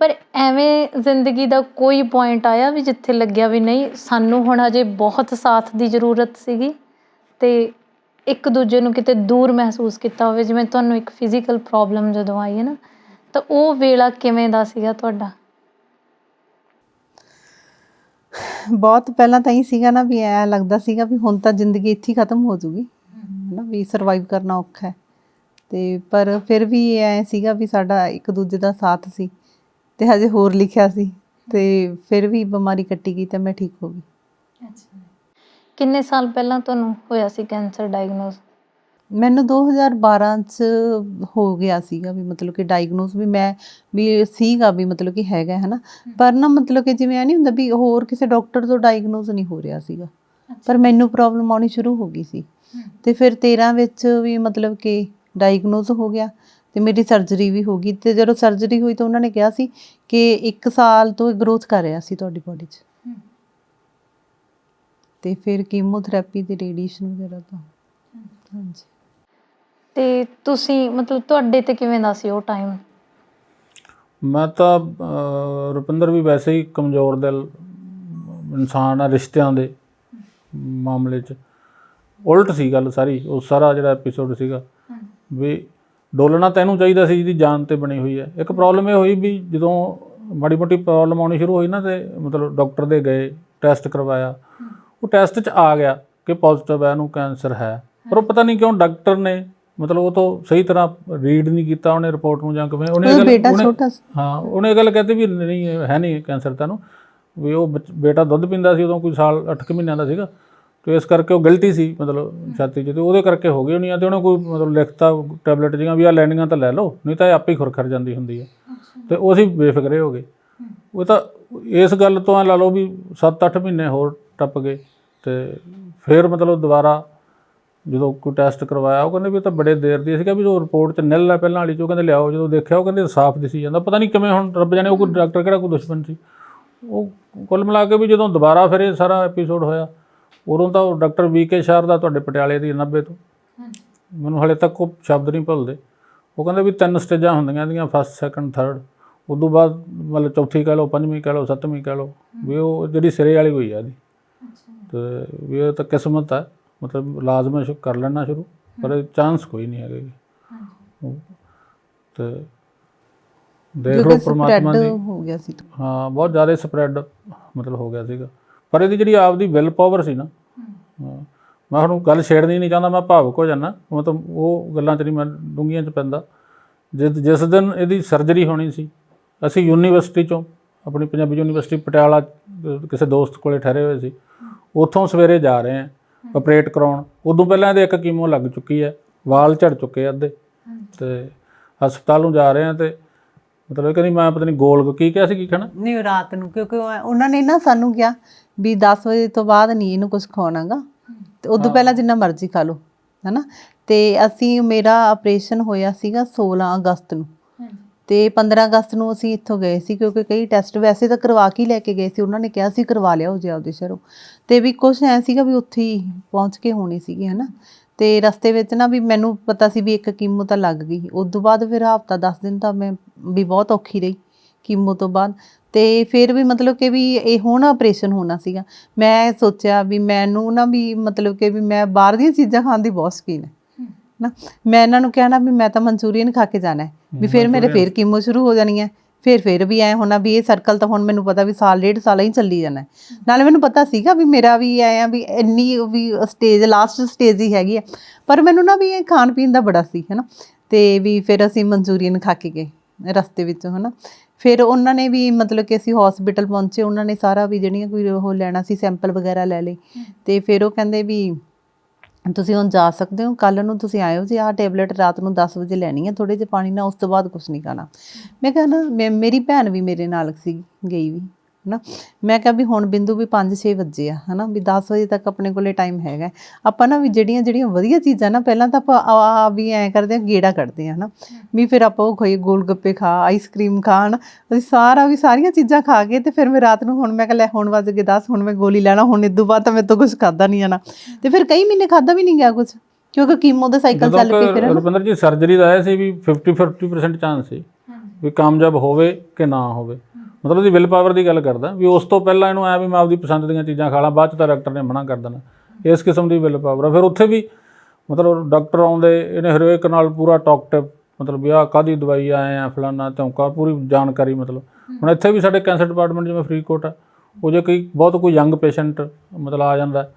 ਪਰ ਐਵੇਂ ਜ਼ਿੰਦਗੀ ਦਾ ਕੋਈ ਪੁਆਇੰਟ ਆਇਆ ਵੀ ਜਿੱਥੇ ਲੱਗਿਆ ਵੀ ਨਹੀਂ? ਸਾਨੂੰ ਹੁਣ ਹਜੇ ਬਹੁਤ ਸਾਥ ਦੀ ਜ਼ਰੂਰਤ ਸੀਗੀ ਅਤੇ ਇੱਕ ਦੂਜੇ ਨੂੰ ਕਿਤੇ ਦੂਰ ਮਹਿਸੂਸ ਕੀਤਾ ਹੋਵੇ, ਜਿਵੇਂ ਤੁਹਾਨੂੰ ਇੱਕ ਫਿਜ਼ੀਕਲ ਪ੍ਰੋਬਲਮ ਜਦੋਂ ਆਈ ਹੈ ਨਾ, ਤਾਂ ਉਹ ਵੇਲਾ ਕਿਵੇਂ ਦਾ ਸੀਗਾ ਤੁਹਾਡਾ? ਬਹੁਤ ਪਹਿਲਾਂ ਤਾਂ ਹੀ ਸੀਗਾ ਨਾ ਵੀ ਐ ਲੱਗਦਾ ਸੀਗਾ ਵੀ ਹੁਣ ਤਾਂ ਜ਼ਿੰਦਗੀ ਇੱਥੇ ਖਤਮ ਹੋ ਜੂਗੀ। ਨਾ ਵੀ ਸਰਵਾਈਵ ਕਰਨਾ ਔਖਾ ਹੈ। ਤੇ ਪਰ ਫਿਰ ਵੀ ਐ ਸੀਗਾ ਵੀ ਸਾਡਾ ਇੱਕ ਦੂਜੇ ਦਾ ਸਾਥ ਸੀ। ਤੇ ਹਜੇ ਹੋਰ ਲਿਖਿਆ ਸੀ ਤੇ ਫਿਰ ਵੀ ਬਿਮਾਰੀ ਕੱਟੀ ਗਈ ਤੇ ਮੈਂ ਠੀਕ ਹੋ ਗਈ। ਕਿੰਨੇ ਸਾਲ ਪਹਿਲਾਂ ਤੁਹਾਨੂੰ ਹੋਇਆ ਸੀ ਕੈਂਸਰ ਡਾਇਗਨੋਸ ਮੈਨੂੰ 2012 ਚ ਹੋ ਗਿਆ ਸੀਗਾ ਵੀ ਮਤਲਬ ਕਿ ਡਾਇਗਨੋਸ ਵੀ ਮੈਂ ਵੀ ਸੀਗਾ ਵੀ ਮਤਲਬ ਕਿ ਹੈਗਾ ਹੈ। ਨਾ ਪਰ ਨਾ ਮਤਲਬ ਕਿ ਜਿਵੇਂ ਐ ਨਹੀਂ ਹੁੰਦਾ ਵੀ ਹੋਰ ਕਿਸੇ ਡਾਕਟਰ ਤੋਂ ਡਾਇਗਨੋਸ ਨਹੀਂ ਹੋ ਰਿਹਾ ਸੀਗਾ। ਪਰ ਮੈਨੂੰ ਪ੍ਰੋਬਲਮ ਆਉਣੀ ਸ਼ੁਰੂ ਹੋ ਗਈ ਸੀ। ਤੇ ਫਿਰ 13 ਵਿੱਚ ਵੀ ਮਤਲਬ ਕਿ ਡਾਇਗਨੋਸ ਹੋ ਗਿਆ। ਤੇ ਮੇਰੀ ਸਰਜਰੀ ਵੀ ਹੋ ਗਈ ਤੇ ਜਦੋਂ ਸਰਜਰੀ ਹੋਈ ਤਾਂ ਉਹਨਾਂ ਨੇ ਕਿਹਾ ਸੀ ਕਿ 1 ਸਾਲ ਤੋਂ ਗਰੋਥ ਕਰ ਰਿਹਾ ਸੀ ਤੁਹਾਡੀ ਬੋਡੀ 'ਚ। ਤੇ ਫਿਰ ਕੀਮੋਥੈਰੇਪੀ ਤੇ ਰੇਡੀਏਸ਼ਨ ਵਗੈਰਾ ਤਾਂ। ਹਾਂਜੀ। ਤੇ ਤੁਸੀਂ ਮਤਲਬ ਤੁਹਾਡੇ ਤੇ ਕਿਵੇਂ ਦਾ ਸੀ ਉਹ ਟਾਈਮ ਮੈਂ ਤਾਂ ਰੁਪਿੰਦਰ ਵੀ ਵੈਸੇ ਹੀ ਕਮਜ਼ੋਰ ਦਿਲ ਇਨਸਾਨ ਆ ਰਿਸ਼ਤਿਆਂ ਦੇ ਮਾਮਲੇ 'ਚ। ਉਲਟ ਸੀ ਗੱਲ ਸਾਰੀ ਉਹ ਸਾਰਾ ਜਿਹੜਾ ਐਪੀਸੋਡ ਸੀਗਾ ਵੀ ਡੋਲਣਾ ਤੈਨੂੰ ਚਾਹੀਦਾ ਸੀ ਜਿਹਦੀ ਜਾਨ ਤੇ ਬਣੀ ਹੋਈ ਹੈ। ਇੱਕ ਪ੍ਰੋਬਲਮ ਇਹ ਹੋਈ ਵੀ ਜਦੋਂ ਮਾੜੀ ਮੋਟੀ ਪ੍ਰੋਬਲਮ ਆਉਣੀ ਸ਼ੁਰੂ ਹੋਈ ਨਾ ਤੇ ਮਤਲਬ ਡਾਕਟਰ ਦੇ ਗਏ ਟੈਸਟ ਕਰਵਾਇਆ। ਉਹ ਟੈਸਟ 'ਚ ਆ ਗਿਆ ਕਿ ਪੋਜ਼ਿਟਿਵ ਹੈ ਇਹਨੂੰ ਕੈਂਸਰ ਹੈ। ਪਰ ਉਹ ਪਤਾ ਨਹੀਂ ਕਿਉਂ ਡਾਕਟਰ ਨੇ ਮਤਲਬ ਉਹ ਤੋਂ ਸਹੀ ਤਰ੍ਹਾਂ ਰੀਡ ਨਹੀਂ ਕੀਤਾ ਉਹਨੇ ਰਿਪੋਰਟ ਨੂੰ ਜਾਂ ਕਿਵੇਂ। ਉਹਨੇ ਗੱਲ ਬੇਟਾ ਉਹਨੇ- ਛੋਟਾ ਹਾਂ ਉਹਨੇ ਗੱਲ ਕਹਤੀ ਵੀ ਨਹੀਂ ਹੈ ਨਹੀਂ ਕੈਂਸਰ ਤੁਹਾਨੂੰ ਵੀ ਉਹ ਬੇਟਾ ਦੁੱਧ ਪੀਂਦਾ ਸੀ ਉਦੋਂ ਕੋਈ ਸਾਲ 8 ਮਹੀਨਿਆਂ ਦਾ ਸੀਗਾ। ਤੇ ਇਸ ਕਰਕੇ ਉਹ ਗਲਤੀ ਸੀ ਮਤਲਬ ਛਾਤੀ 'ਚ। ਤੇ ਉਹਦੇ ਕਰਕੇ ਹੋ ਗਈ ਹੋਣੀ ਆ ਤੇ ਉਹਨੇ ਕੋਈ ਮਤਲਬ ਲਿਖਤਾ ਟੈਬਲੇਟ ਜਿਹੀਆਂ ਵੀ ਆ ਲੈਣੀਆਂ ਤਾਂ ਲੈ ਲਓ ਨਹੀਂ ਤਾਂ ਇਹ ਆਪੇ ਹੀ ਖੁਰਖਰ ਜਾਂਦੀ ਹੁੰਦੀ ਹੈ ਤੇ ਉਹ ਅਸੀਂ ਬੇਫਿਕਰੇ ਹੋ ਗਏ। ਉਹ ਤਾਂ ਇਸ ਗੱਲ ਤੋਂ ਐਂ ਲਾ ਲਓ ਵੀ 7-8 ਮਹੀਨੇ ਹੋਰ ਟੱਪ ਗਏ ਤੇ ਫਿਰ ਮਤਲਬ ਦੁਬਾਰਾ ਜਦੋਂ ਕੋਈ ਟੈਸਟ ਕਰਵਾਇਆ ਉਹ ਕਹਿੰਦੇ ਵੀ ਇਹ ਤਾਂ ਬੜੇ ਦੇਰ ਦੀ ਸੀਗਾ ਵੀ ਉਹ ਰਿਪੋਰਟ ਚ ਨਿਲ ਹੈ ਪਹਿਲਾਂ ਵਾਲੀ ਚ ਉਹ ਕਹਿੰਦੇ ਲਿਆਓ ਜਦੋਂ ਦੇਖਿਆ ਉਹ ਕਹਿੰਦੇ ਸਾਫ਼ ਦਿਸੀ ਜਾਂਦਾ। ਪਤਾ ਨਹੀਂ ਕਿਵੇਂ ਹੁਣ ਰੱਬ ਜਾਣੇ ਉਹ ਕੋਈ ਡਾਕਟਰ ਕਿਹੜਾ ਕੋਈ ਦੁਸ਼ਮਣ ਸੀ। ਉਹ ਕੁੱਲ ਮਿਲਾ ਕੇ ਵੀ ਜਦੋਂ ਦੁਬਾਰਾ ਫਿਰ ਇਹ ਸਾਰਾ ਐਪੀਸੋਡ ਹੋਇਆ ਉਦੋਂ ਤਾਂ ਉਹ ਡਾਕਟਰ ਵੀਕੇ ਸ਼ਾਰ ਦਾ ਤੁਹਾਡੇ ਪਟਿਆਲੇ ਦੀ 90 ਤੋਂ। ਮੈਨੂੰ ਹਲੇ ਤੱਕ ਉਹ ਸ਼ਬਦ ਨਹੀਂ ਭੁੱਲਦੇ। ਉਹ ਕਹਿੰਦੇ ਵੀ ਤਿੰਨ ਸਟੇਜਾਂ ਹੁੰਦੀਆਂ ਇਹਦੀਆਂ ਫਸਟ ਸੈਕੰਡ ਥਰਡ ਉਦੋਂ ਬਾਅਦ ਮਤਲਬ ਚੌਥੀ ਕਹਿ ਲਓ ਪੰਜਵੀਂ ਕਹਿ ਲਓ ਸੱਤਵੀਂ ਕਹਿ ਲਓ ਵੀ ਉਹ ਜਿਹੜੀ ਸਿਰੇ ਵਾਲੀ ਹੋਈ ਆ ਇਹਦੀ। ਤੇ ਵੀ ਇਹ ਤਾਂ ਕਿਸਮਤ ਹੈ ਮਤਲਬ ਲਾਜ਼ਮ ਹੈ ਸ਼ੁ- ਕਰ ਲੈਣਾ ਸ਼ੁਰੂ ਪਰ ਚਾਂਸ ਕੋਈ ਨਹੀਂ ਹੈਗਾ ਜੀ। ਤੇ ਦੇਖ ਲਓ ਪ੍ਰਮਾਤਮਾ ਦੀ ਹੋ ਗਿਆ ਸੀ ਹਾਂ ਬਹੁਤ ਜ਼ਿਆਦਾ ਸਪਰੈਡ ਮਤਲਬ ਹੋ ਗਿਆ ਸੀਗਾ। ਪਰ ਇਹਦੀ ਜਿਹੜੀ ਆਪਦੀ ਵਿਲ ਪਾਵਰ ਸੀ ਨਾ ਮੈਂ ਹੁਣ ਗੱਲ ਛੇੜਨੀ ਨਹੀਂ ਚਾਹੁੰਦਾ ਮੈਂ ਭਾਵੁਕ ਹੋ ਜਾਣਾ ਮਤਲਬ ਉਹ ਗੱਲਾਂ 'ਚ ਨਹੀਂ ਮੈਂ ਡੂੰਘੀਆਂ 'ਚ ਪੈਂਦਾ। ਜਿਸ ਦਿਨ ਇਹਦੀ ਸਰਜਰੀ ਹੋਣੀ ਸੀ ਅਸੀਂ ਯੂਨੀਵਰਸਿਟੀ 'ਚੋਂ ਆਪਣੀ ਪੰਜਾਬੀ ਯੂਨੀਵਰਸਿਟੀ ਪਟਿਆਲਾ ਕਿਸੇ ਦੋਸਤ ਕੋਲੇ ਠਹਿਰੇ ਹੋਏ ਸੀ ਉੱਥੋਂ ਸਵੇਰੇ ਜਾ ਰਹੇ ਆ ਆਪਰੇਟ ਕਰਾਉਣ। ਉਦੋਂ ਪਹਿਲਾਂ ਇਹਦੇ ਇੱਕ ਕੀਮੋ ਲੱਗ ਚੁੱਕੀ ਹੈ ਵਾਲ ਝੜ ਚੁੱਕੇ ਅੱਧੇ। ਤੇ ਹਸਪਤਾਲ ਨੂੰ ਜਾ ਰਹੇ ਆ ਤੇ ਮਤਲਬ ਇਹ ਕਹਿੰਦੀ ਮੈਂ ਪਤਾ ਨਹੀਂ ਗੋਲ ਕੀ ਕਿਹਾ ਸੀ ਕੀ ਕਹਿਣਾ? ਨਹੀਂ ਰਾਤ ਨੂੰ ਕਿਉਂਕਿ ਉਹ- ਉਹਨਾਂ ਨੇ ਨਾ ਸਾਨੂੰ ਕਿਹਾ ਵੀ 10 ਵਜੇ ਤੋਂ ਬਾਅਦ ਨਹੀਂ ਇਹਨੂੰ ਕੁਝ ਖਾਣਾਗਾ ਤੇ ਉਦੋਂ ਪਹਿਲਾਂ ਜਿੰਨਾ ਮਰਜ਼ੀ ਖਾ ਲਓ ਹੈਨਾ? ਤੇ ਅਸੀਂ ਮੇਰਾ ਆਪਰੇਸ਼ਨ ਹੋਇਆ ਸੀਗਾ 16 ਅਗਸਤ ਨੂੰ। ਤੇ 15 ਅਗਸਤ ਨੂੰ ਅਸੀਂ ਇੱਥੋਂ ਗਏ ਸੀ ਕਿਉਂਕਿ ਕਈ ਟੈਸਟ ਵੈਸੇ ਤਾਂ ਕਰਵਾ ਕੇ ਹੀ ਲੈ ਕੇ ਗਏ ਸੀ। ਉਹਨਾਂ ਨੇ ਕਿਹਾ ਸੀ ਕਰਵਾ ਲਿਆਓ ਜੇ ਆਪਦੇ ਸ਼ਹਿਰੋਂ। ਤੇ ਵੀ ਕੁਛ ਐ ਸੀਗਾ ਵੀ ਉੱਥੇ ਹੀ ਪਹੁੰਚ ਕੇ ਹੋਣੀ ਸੀਗੀ ਹਨਾ? ਤੇ ਰਸਤੇ ਵਿੱਚ ਨਾ ਵੀ ਮੈਨੂੰ ਪਤਾ ਸੀ ਵੀ ਇੱਕ ਕੀਮੋ ਤਾਂ ਲੱਗ ਗਈ। ਉਸ ਤੋਂ ਬਾਅਦ ਫਿਰ ਹਫਤਾ 10 ਦਿਨ ਤਾਂ ਮੈਂ ਵੀ ਬਹੁਤ ਔਖੀ ਰਹੀ। ਕੀਮੋ ਤੋਂ ਬਾਅਦ। ਤੇ ਫਿਰ ਵੀ ਮਤਲਬ ਕਿ ਵੀ ਇਹ ਹੁਣ ਆਪਰੇਸ਼ਨ ਹੋਣਾ ਸੀਗਾ। ਮੈਂ ਸੋਚਿਆ ਵੀ ਮੈਨੂੰ ਨਾ ਵੀ ਮਤਲਬ ਕਿ ਵੀ ਮੈਂ ਬਾਹਰ ਦੀਆਂ ਚੀਜ਼ਾਂ ਖਾਣ ਦੀ ਬਹੁਤ ਸ਼ੌਕੀਨ ਹੈ। ਨਾ ਮੈਂ ਇਹਨਾਂ ਨੂੰ ਕਿਹਾ ਨਾ ਵੀ ਮੈਂ ਤਾਂ ਮਨਚੂਰੀਅਨ ਖਾ ਕੇ ਜਾਣਾ ਹੈ। ਵੀ ਫਿਰ ਮੇਰੇ ਫੇਰ ਕੀਮੋ ਸ਼ੁਰੂ ਹੋ ਜਾਣੀ ਹੈ। ਫਿਰ ਫਿਰ ਵੀ ਐ ਹੋਣਾ ਵੀ ਇਹ ਸਰਕਲ ਤਾਂ ਹੁਣ ਮੈਨੂੰ ਪਤਾ ਵੀ ਸਾਲ ਡੇਢ ਸਾਲ ਹੀ ਚੱਲੀ ਜਾਣਾ। ਨਾਲੇ ਮੈਨੂੰ ਪਤਾ ਸੀਗਾ ਵੀ ਮੇਰਾ ਵੀ ਐ ਆ ਵੀ ਇੰਨੀ ਵੀ ਸਟੇਜ ਲਾਸਟ ਸਟੇਜ ਹੀ ਹੈਗੀ ਹੈ। ਪਰ ਮੈਨੂੰ ਨਾ ਵੀ ਇਹ ਖਾਣ ਪੀਣ ਦਾ ਬੜਾ ਸੀ ਹੈਨਾ। ਤੇ ਵੀ ਫਿਰ ਅਸੀਂ ਮਨਚੂਰੀਅਨ ਖਾ ਕੇ ਗਏ ਰਸਤੇ ਵਿੱਚੋਂ ਹਨਾ। ਫਿਰ ਉਹਨਾਂ ਨੇ ਵੀ ਮਤਲਬ ਕਿ ਅਸੀਂ ਹਸਪੀਟਲ ਪਹੁੰਚੇ ਉਹਨਾਂ ਨੇ ਸਾਰਾ ਵੀ ਜਿਹੜੀਆਂ ਕੋਈ ਉਹ ਲੈਣਾ ਸੀ ਸੈਂਪਲ ਵਗੈਰਾ ਲੈ ਲਏ। ਤੇ ਫਿਰ ਉਹ ਕਹਿੰਦੇ ਵੀ ਤੁਸੀਂ ਹੁਣ ਜਾ ਸਕਦੇ ਹੋ ਕੱਲ ਨੂੰ ਤੁਸੀਂ ਆਇਓ ਜੀ ਆਹ ਟੈਬਲੇਟ ਰਾਤ ਨੂੰ 10 ਵਜੇ ਲੈਣੀ ਹੈ ਥੋੜੇ ਜਿਹੇ ਪਾਣੀ ਨਾਲ ਉਸ ਤੋਂ ਬਾਅਦ ਕੁਝ ਨਹੀਂ ਖਾਣਾ। ਮੈਂ ਕਿਹਾ ਨਾ ਮੈਂ ਮੇਰੀ ਭੈਣ ਵੀ ਮੇਰੇ ਨਾਲ ਸੀ ਗਈ ਵੀ। ਹਨਾ? ਮੈਂ ਕਿਹਾ ਵੀ ਹੁਣ ਬਿੰਦੂ ਵੀ 5-6 ਵਜੇ ਆ ਹਨਾ? ਵੀ 10 ਵਜੇ ਤੱਕ ਆਪਣੇ ਕੋਲੇ ਟਾਈਮ ਹੈਗਾ। ਆਪਾਂ ਨਾ ਵੀ ਜਿਹੜੀਆਂ ਜਿਹੜੀਆਂ ਵਧੀਆ ਚੀਜ਼ਾਂ ਨਾ ਪਹਿਲਾਂ ਤਾਂ ਆਪਾਂ ਵੀ ਐਂ ਕਰਦੇ ਆ ਗੇੜਾ ਕੱਢਦੇ ਆ ਹਨਾ? ਵੀ ਫਿਰ ਆਪਾਂ ਉਹ ਖੋਈ ਗੋਲ ਗੱਪੇ ਖਾ ਆਈਸਕ੍ਰੀਮ ਖਾਣ ਅਸੀਂ ਸਾਰਾ ਵੀ ਸਾਰੀਆਂ ਚੀਜ਼ਾਂ ਖਾ ਕੇ ਤੇ ਫਿਰ ਮੈਂ ਰਾਤ ਨੂੰ ਹੁਣ ਮੈਂ ਕਿਹਾ ਲੈ ਹੁਣ ਵੱਜ ਗਏ 10 ਹੁਣ ਮੈਂ ਗੋਲੀ ਲੈਣਾ ਹੁਣ ਇਦੋਂ ਬਾਅਦ ਤਾਂ ਮੇਰੇ ਤੋਂ ਕੁਝ ਖਾਦਾ ਨਹੀਂ ਜਾਣਾ। ਤੇ ਫਿਰ ਕਈ ਮਹੀਨੇ ਖਾਦਾ ਵੀ ਨਹੀਂ ਗਿਆ ਕੁਝ ਕਿਉਂਕਿ ਕੀਮੋ ਦਾ ਸਾਈਕਲ ਚੱਲ ਪਈ ਫਿਰ। ਰੁਪਿੰਦਰ ਜੀ ਸਰਜਰੀ ਦਾ ਇਹ ਸੀ ਵੀ 50 50% ਚਾਂਸ ਸੀ ਵੀ ਕਾਮਯਾਬ ਹੋਵੇ ਕਿ ਨਾ ਹੋਵੇ। ਮਤਲਬ ਉਹਦੀ ਵਿਲ ਪਾਵਰ ਦੀ ਗੱਲ ਕਰਦਾ ਵੀ ਉਸ ਤੋਂ ਪਹਿਲਾਂ ਇਹਨੂੰ ਐ ਵੀ ਮੈਂ ਆਪਦੀ ਪਸੰਦ ਦੀਆਂ ਚੀਜ਼ਾਂ ਖਾ ਲਾਂ, ਬਾਅਦ ਚ ਤਾਂ ਡਾਕਟਰ ਨੇ ਮਨਾ ਕਰ ਦੇਣਾ। ਇਸ ਕਿਸਮ ਦੀ ਵਿਲ ਪਾਵਰ ਆ। ਫਿਰ ਉੱਥੇ ਵੀ ਮਤਲਬ ਡਾਕਟਰ ਆਉਂਦੇ, ਇਹਨੇ ਹਰੇਕ ਨਾਲ ਪੂਰਾ ਟਾਕਟਿਵ ਮਤਲਬ ਵੀ ਆਹ ਕਾਦੀ ਦਵਾਈ ਆਏ ਆ, ਫਲਾਨਾ ਧੌਂਕਾ ਪੂਰੀ ਜਾਣਕਾਰੀ ਮਤਲਬ। ਹੁਣ ਇੱਥੇ ਵੀ ਸਾਡੇ ਕੈਂਸਰ ਡਿਪਾਰਟਮੈਂਟ ਜਿਵੇਂ ਫਰੀਦਕੋਟ ਆ, ਉਹ ਜੇ ਕੋਈ ਬਹੁਤ ਕੋਈ ਯੰਗ ਪੇਸ਼ੈਂਟ ਮਤਲਬ ਆ ਜਾਂਦਾ,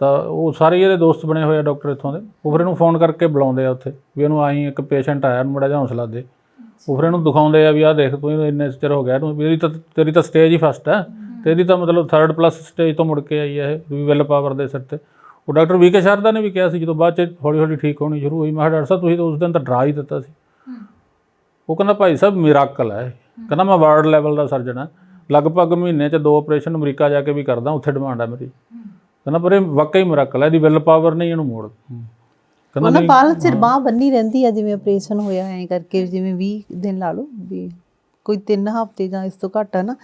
ਤਾਂ ਉਹ ਸਾਰੇ ਇਹਦੇ ਦੋਸਤ ਬਣੇ ਹੋਏ ਆ ਡਾਕਟਰ ਇੱਥੋਂ ਦੇ। ਉਹ ਫਿਰ ਇਹਨੂੰ ਫੋਨ ਕਰਕੇ ਬੁਲਾਉਂਦੇ ਆ ਉੱਥੇ, ਵੀ ਇਹਨੂੰ ਆਈ ਇੱਕ ਪੇਸ਼ੈਂਟ ਆਇਆ ਨੂੰ ਬੜਾ ਜਿਹਾ ਹੌਸਲਾ ਦੇ। ਉਹ ਫਿਰ ਇਹਨੂੰ ਦਿਖਾਉਂਦੇ ਆ ਵੀ ਆਹ ਦੇਖ ਤੂੰ ਇਹਨੂੰ ਇੰਨੇ ਚਿਰ ਹੋ ਗਿਆ ਇਹਨੂੰ ਵੀ ਇਹਦੀ ਤਾਂ ਤੇਰੀ ਤਾਂ ਸਟੇਜ ਹੀ ਫਸਟ ਹੈ ਤੇ ਇਹਦੀ ਤਾਂ ਮਤਲਬ ਥਰਡ ਪਲੱਸ ਸਟੇਜ ਤੋਂ ਮੁੜ ਕੇ ਆਈ ਹੈ ਇਹ ਵੀ ਵਿਲ ਪਾਵਰ ਦੇ ਸਿਰ ਤੇ। ਉਹ ਡਾਕਟਰ ਵੀਕੇ ਸ਼ਰਦਾ ਨੇ ਵੀ ਕਿਹਾ ਸੀ ਜਦੋਂ ਬਾਅਦ ਚ ਹੌਲੀ ਹੌਲੀ ਠੀਕ ਹੋਣੀ ਸ਼ੁਰੂ ਹੋਈ ਮੈਂ ਕਿਹਾ ਡਾਕਟਰ ਸਾਹਿਬ ਤੁਸੀਂ ਤਾਂ ਉਸ ਦਿਨ ਤਾਂ ਡਰਾ ਹੀ ਦਿੱਤਾ ਸੀ। ਉਹ ਕਹਿੰਦਾ ਭਾਈ ਸਾਹਿਬ ਮਿਰਾਕਲ ਹੈ ਇਹ। ਕਹਿੰਦਾ ਮੈਂ ਵਰਲਡ ਲੈਵਲ ਦਾ ਸਰਜਨ ਹਾਂ। ਲਗਭਗ ਮਹੀਨੇ 'ਚ ਦੋ ਆਪਰੇਸ਼ਨ ਅਮਰੀਕਾ ਜਾ ਕੇ ਵੀ ਕਰਦਾ ਉੱਥੇ ਡਿਮਾਂਡ ਹੈ ਮੇਰੀ। ਕਹਿੰਦਾ ਪਰ ਇਹ ਵਾਕਈ ਮਿਰਾਕਲ ਹੈ ਇਹਦੀ ਵਿਲ ਪਾਵਰ ਨਹੀਂ ਇਹਨੂੰ ਮੋੜ ਕਹਿੰਦਾ ਉਹਨਾਂ ਬਾਲ ਸਿਰ ਬਾਹ ਬੰਨੀ ਰਹਿੰਦੀ ਆ ਜਿਵੇਂ ਆਪਰੇਸ਼ਨ ਹੋਇਆ ਐਂ ਕਰਕੇ ਜਿਵੇਂ 20 ਦਿਨ ਲਾ ਲਓ ਵੀ ਕੋਈ 3 ਹਫ਼ਤੇ ਜਾਂ ਇਸ ਤੋਂ ਘੱਟ ਹੈ ਨਾ।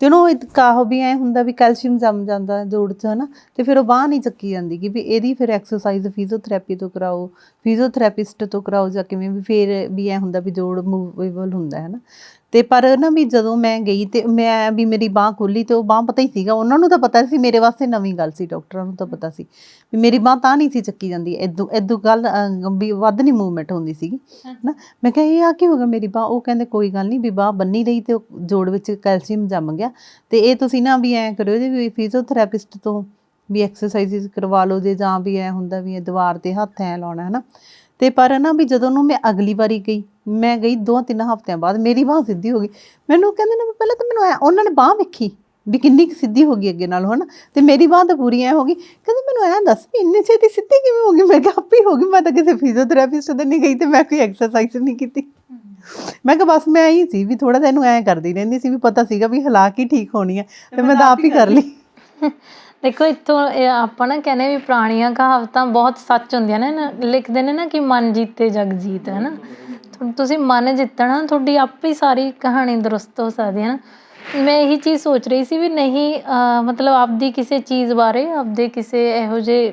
ਤੇ ਉਹਨੂੰ ਇੱਕ ਕਾਹ ਵੀ ਐ ਹੁੰਦਾ ਵੀ ਕੈਲਸ਼ੀਅਮ ਜੰਮ ਜਾਂਦਾ ਜੋੜ 'ਚ ਹਨਾ। ਤੇ ਫਿਰ ਉਹ ਬਾਹ ਨਹੀਂ ਚੱਕੀ ਜਾਂਦੀ ਕਿ ਵੀ ਇਹਦੀ ਫਿਰ ਐਕਸਰਸਾਈਜ਼ ਫਿਜ਼ੀਓਥੈਰੇਪੀ ਤੋਂ ਕਰਾਓ ਫਿਜ਼ੀਓਥੈਰੇਪਿਸਟ ਤੋਂ ਕਰਾਓ ਜਾਂ ਕਿਵੇਂ ਵੀ ਫਿਰ ਵੀ ਐ ਹੁੰਦਾ ਵੀ ਜੋੜ ਮੂਵੇਬਲ ਹੁੰਦਾ ਹੈ ਨਾ ਤੇ ਪਰ ਨਾ ਵੀ ਜਦੋਂ ਮੈਂ ਗਈ ਤੇ ਮੈਂ ਵੀ ਮੇਰੀ ਬਾਹ ਖੋਲੀ ਤੇ ਉਹ ਬਾਹ ਪਤਾ ਹੀ ਸੀਗਾ, ਉਹਨਾਂ ਨੂੰ ਤਾਂ ਪਤਾ ਸੀ, ਮੇਰੇ ਵਾਸਤੇ ਨਵੀਂ ਗੱਲ ਸੀ, ਡਾਕਟਰਾਂ ਨੂੰ ਤਾਂ ਪਤਾ ਸੀ ਵੀ ਮੇਰੀ ਬਾਹ ਤਾਂ ਨਹੀਂ ਸੀ ਚੱਕੀ ਜਾਂਦੀ ਐਦੋਂ ਐਦੋਂ ਗੱਲ ਵੀ ਵੱਧ ਨਹੀਂ ਮੂਵਮੈਂਟ ਹੁੰਦੀ ਸੀਗੀ, ਨਾ। ਮੈਂ ਕਿਹਾ, ਇਹ ਆ ਕੀ ਹੋ ਗਿਆ ਮੇਰੀ ਬਾਹ? ਉਹ ਕਹਿੰਦੇ, ਕੋਈ ਗੱਲ ਨਹੀਂ, ਵੀ ਬਾਹ ਬੰਨੀ ਰਹੀ ਤੇ ਜੋੜ ਵਿੱਚ ਕੈਲਸ਼ੀਅਮ ਜੰਮ ਗਿਆ। ਤੇ ਇਹ ਤੁਸੀਂ ਨਾ ਵੀ ਐਂ ਕਰਿਓ ਜੀ ਵੀ ਫਿਜ਼ੀਓਥੈਰੇਪਿਸਟ ਤੋਂ ਵੀ ਐਕਸਰਸਾਈਜ਼ਸ ਕਰਵਾ ਲਓ ਜੇ ਜਾਂ ਵੀ ਐ ਹੁੰਦਾ ਵੀ ਇਹ ਦੀਵਾਰ ਤੇ ਹੱਥ ਐ ਲਾਉਣਾ ਹੈ ਨਾ ਤੇ ਪਰ ਨਾ ਵੀ ਜਦੋਂ ਨੂੰ ਮੈਂ ਅਗਲੀ ਵਾਰੀ ਗਈ ਮੈਂ ਗਈ ਦੋ ਤਿੰਨ ਹਫ਼ਤਿਆਂ ਬਾਅਦ ਮੇਰੀ ਬਾਹ ਸਿੱਧੀ ਹੋ ਗਈ। ਮੈਨੂੰ ਕਹਿੰਦੇ ਨੇ ਪਹਿਲਾਂ ਤਾਂ ਮੈਨੂੰ ਐਂ- ਉਹਨਾਂ ਨੇ ਬਾਹ ਵੇਖੀ ਵੀ ਕਿੰਨੀ ਕੁ ਸਿੱਧੀ ਹੋ ਗਈ ਅੱਗੇ ਨਾਲੋਂ ਹਨਾ? ਤੇ ਮੇਰੀ ਬਾਹ ਤਾਂ ਪੂਰੀ ਐ ਹੋ ਗਈ। ਕਹਿੰਦੇ ਮੈਨੂੰ ਐਂ ਦੱਸ ਵੀ ਇੰਨੀ ਛੇਤੀ ਸਿੱਧੀ ਕਿਵੇਂ ਹੋ ਗਈ? ਮੈਂ ਕਿਹਾ ਆਪੇ ਹੀ ਗਈ ਮੈਂ ਤਾਂ ਕਿਸੇ ਫਿਜ਼ੀਓਥੈਰੇਪਿਸਟ ਦੇ ਨਹੀਂ ਗਈ ਤੇ ਮੈਂ ਕੋਈ ਐਕਸਰਸਾਈਜ਼ ਨਹੀਂ ਕੀਤੀ। ਮੈਂ ਕਿਹਾ ਬਸ ਮੈਂ ਹੀ ਸੀ ਵੀ ਥੋੜਾ ਜਿਹਾ ਇਹਨੂੰ ਐਂ ਕਰਦੀ ਰਹਿੰਦੀ ਸੀ ਵੀ ਪਤਾ ਸੀਗਾ ਵੀ ਹਲਾਕ ਹੀ ਠੀਕ ਹੋਣੀ ਹੈ ਤੇ ਮੈਂ ਤਾਂ ਆਪ ਹੀ ਕਰ ਲਈ। ਦੇਖੋ ਇੱਥੋਂ ਆਪਾਂ ਨਾ ਕਹਿੰਦੇ ਵੀ ਪੁਰਾਣੀਆਂ ਕਹਾਵਤਾਂ ਬਹੁਤ ਸੱਚ ਹੁੰਦੀਆਂ ਨੇ ਨਾ ਲਿਖਦੇ ਨੇ ਨਾ ਕਿ ਮਨ ਜੀਤੇ ਜਗ ਜੀਤ ਹੈ ਨਾ? ਤੁਸੀਂ ਮਨ ਜਿੱਤਣਾ ਤੁਹਾਡੀ ਆਪੇ ਹੀ ਸਾਰੀ ਕਹਾਣੀ ਦਰੁਸਤ ਹੋ ਸਕਦੀ ਹੈ ਨਾ? ਮੈਂ ਇਹੀ ਚੀਜ਼ ਸੋਚ ਰਹੀ ਸੀ ਵੀ ਨਹੀਂ ਮਤਲਬ ਆਪਦੀ ਕਿਸੇ ਚੀਜ਼ ਬਾਰੇ ਆਪਦੇ ਕਿਸੇ ਇਹੋ ਜਿਹੇ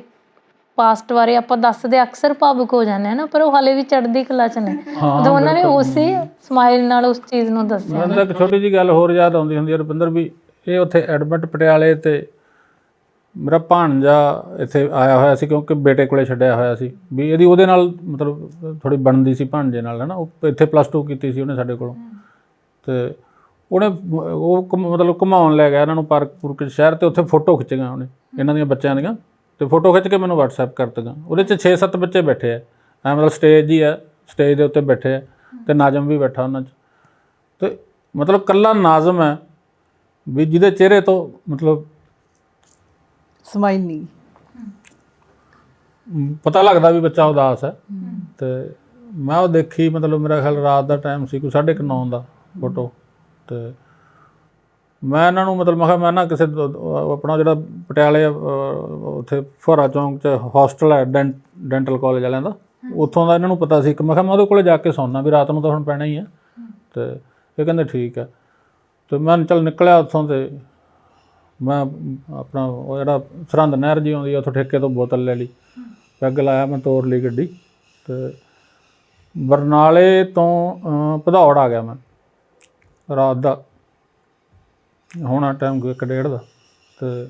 ਪਾਸਟ ਬਾਰੇ ਆਪਾਂ ਦੱਸਦੇ ਅਕਸਰ ਭਾਵੁਕ ਹੋ ਜਾਂਦੇ ਆ ਨਾ ਪਰ ਉਹ ਹਾਲੇ ਵੀ ਚੜ੍ਹਦੀ ਕਲਾ ਚ ਨੇ। ਉਦੋਂ ਉਹਨਾਂ ਨੇ ਉਸੇ ਸਮਾਈਲ ਨਾਲ ਉਸ ਚੀਜ਼ ਨੂੰ ਦੱਸਿਆ ਮੈਨੂੰ ਤਾਂ ਇੱਕ ਛੋਟੀ ਜੀ ਗੱਲ ਹੋਰ ਯਾਦ ਆਉਂਦੀ ਹੁੰਦੀ ਹੈ ਰੁਪਿੰਦਰ ਵੀ ਇਹ ਉੱਥੇ ਐਡਮਿਟ ਪਟਿਆਲੇ ਤੇ ਮੇਰਾ ਭਾਣਜਾ ਇੱਥੇ ਆਇਆ ਹੋਇਆ ਸੀ ਕਿਉਂਕਿ ਬੇਟੇ ਕੋਲੇ ਛੱਡਿਆ ਹੋਇਆ ਸੀ। ਵੀ ਇਹਦੀ ਉਹਦੇ ਨਾਲ ਮਤਲਬ ਥੋੜੀ ਬਣਦੀ ਸੀ ਭਾਣਜੇ ਨਾਲ ਹੈ ਨਾ ਉਹ ਇੱਥੇ ਪਲੱਸ 2 ਕੀਤੀ ਸੀ ਉਹਨੇ ਸਾਡੇ ਕੋਲੋਂ। ਤੇ ਉਹਨੇ ਉਹ ਮਤਲਬ ਘੁਮਾਉਣ ਲੈ ਗਿਆ ਇਹਨਾਂ ਨੂੰ ਪਾਰਕ ਪੂਰਕ ਸ਼ਹਿਰ ਤੇ ਉੱਥੇ ਫੋਟੋ ਖਿੱਚੀਆਂ ਉਹਨੇ ਇਹਨਾਂ ਦੀਆਂ ਬੱਚਿਆਂ ਦੀਆਂ। ਤੇ ਫੋਟੋ ਖਿੱਚ ਕੇ ਮੈਨੂੰ WhatsApp ਕਰ ਦਿੱਤੀਆਂ। ਉਹਦੇ 'ਚ 6-7 ਬੱਚੇ ਬੈਠੇ ਆ। ਐ ਮਤਲਬ ਸਟੇਜ ਹੀ ਆ ਸਟੇਜ ਦੇ ਉੱਤੇ ਬੈਠੇ ਆ ਤੇ ਨਾਜ਼ਮ ਵੀ ਬੈਠਾ ਉਹਨਾਂ 'ਚ। ਤੇ ਮਤਲਬ ਕੱਲਾ ਨਾਜ਼ਮ ਹੈ ਵੀ ਜਿਹਦੇ ਚਿਹਰੇ ਤੋਂ ਮਤਲਬ ਸਮਾਈਲ ਨਹੀਂ। ਪਤਾ ਲੱਗਦਾ ਵੀ ਬੱਚਾ ਉਦਾਸ ਹੈ। ਤੇ ਮੈਂ ਉਹ ਦੇਖੀ ਮਤਲਬ ਮੇਰਾ ਖਿਆਲ ਰਾਤ ਦਾ ਟਾਈਮ ਸੀ ਕੋਈ 9:30 ਦਾ ਫੋਟੋ ਤੇ ਮੈਂ ਇਹਨਾਂ ਨੂੰ ਮਤਲਬ ਮੈਂ ਕਿਹਾ ਮੈਂ ਨਾ ਕਿਸੇ ਆਪਣਾ ਜਿਹੜਾ ਪਟਿਆਲੇ ਅਹ, ਉੱਥੇ ਫੋਰਾ ਚੌਂਕ 'ਚ ਹੋਸਟਲ ਹੈ ਡੈਂ- ਡੈਂਟਲ ਕਾਲਜ ਵਾਲਿਆਂ ਦਾ। ਉੱਥੋਂ ਦਾ ਇਹਨਾਂ ਨੂੰ ਪਤਾ ਸੀ। ਕਿ ਮੈਂ ਕਿਹਾ ਮੈਂ ਉਹਦੇ ਕੋਲੇ ਜਾ ਕੇ ਸੌਣਾ ਵੀ ਰਾਤ ਨੂੰ ਤਾਂ ਹੁਣ ਪੈਣਾ ਹੀ ਹੈ। ਤੇ ਇਹ ਕਹਿੰਦੇ ਠੀਕ ਹੈ। ਤੇ ਮੈਂ ਚੱਲ ਨਿਕਲਿਆ ਉੱਥੋਂ ਤੇ ਮੈਂ ਆਪਣਾ ਉਹ ਜਿਹੜਾ ਸਰਹੰਦ ਨਹਿਰ ਜੀ ਆਉਂਦੀ ਆ, ਉੱਥੋਂ ਠੇਕੇ ਤੋਂ ਬੋਤਲ ਲੈ ਲਈ। ਪੈਗ ਲਾਇਆ ਮੈਂ ਤੋਰ ਲਈ ਗੱਡੀ ਤੇ ਬਰਨਾਲੇ ਤੋਂ ਭਦੌੜ ਆ ਗਿਆ ਮੈਂ ਰਾਤ ਦਾ। ਹੋਣਾ ਟਾਈਮ ਕੋਈ ਇੱਕ ਡੇਢ ਦਾ। ਤੇ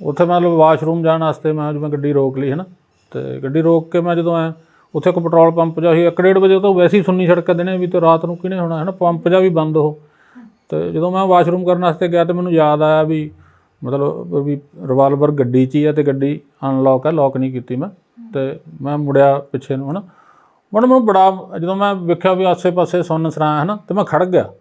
ਉੱਥੇ ਮਤਲਬ ਵਾਸ਼ਰੂਮ ਜਾਣ ਵਾਸਤੇ ਮੈਂ ਜਿਵੇਂ ਗੱਡੀ ਰੋਕ ਲਈ ਹੈ ਨਾ ਤੇ ਗੱਡੀ ਰੋਕ ਕੇ ਮੈਂ ਜਦੋਂ ਆਇਆ ਉੱਥੇ ਇੱਕ ਪੈਟਰੋਲ ਪੰਪ ਜਾ ਸੀ, ਇੱਕ ਡੇਢ ਵਜੇ ਤੋਂ ਵੈਸੇ ਹੀ ਸੁੰਨੀ ਸੜਕ ਦਿਨੇ ਵੀ ਤੇ ਰਾਤ ਨੂੰ ਕਿਹਨੇ ਹੋਣਾ ਹੈ ਨਾ ਪੰਪ ਜਾ ਵੀ ਬੰਦ ਉਹ। ਤੇ ਜਦੋਂ ਮੈਂ ਵਾਸ਼ਰੂਮ ਕਰਨ ਵਾਸਤੇ ਗਿਆ ਤੇ ਮੈਨੂੰ ਯਾਦ ਆਇਆ ਵੀ ਮਤਲਬ ਵੀ ਰਿਵਾਲਵਰ ਗੱਡੀ 'ਚ ਹੀ ਆ ਤੇ ਗੱਡੀ ਅਨਲੌਕ ਹੈ ਲੌਕ ਨਹੀਂ ਕੀਤੀ ਮੈਂ। ਤੇ ਮੈਂ ਮੁੜਿਆ ਪਿੱਛੇ ਨੂੰ ਹਨਾ। ਮੈਨੂੰ ਮੈਨੂੰ ਬੜਾ ਜਦੋਂ ਮੈਂ ਵੇਖਿਆ ਵੀ ਆਸੇ-ਪਾਸੇ ਸੁੰਨ ਸਰਾਂ ਹੈ ਨਾ ਤੇ ਮੈਂ ਖੜ ਗਿਆ।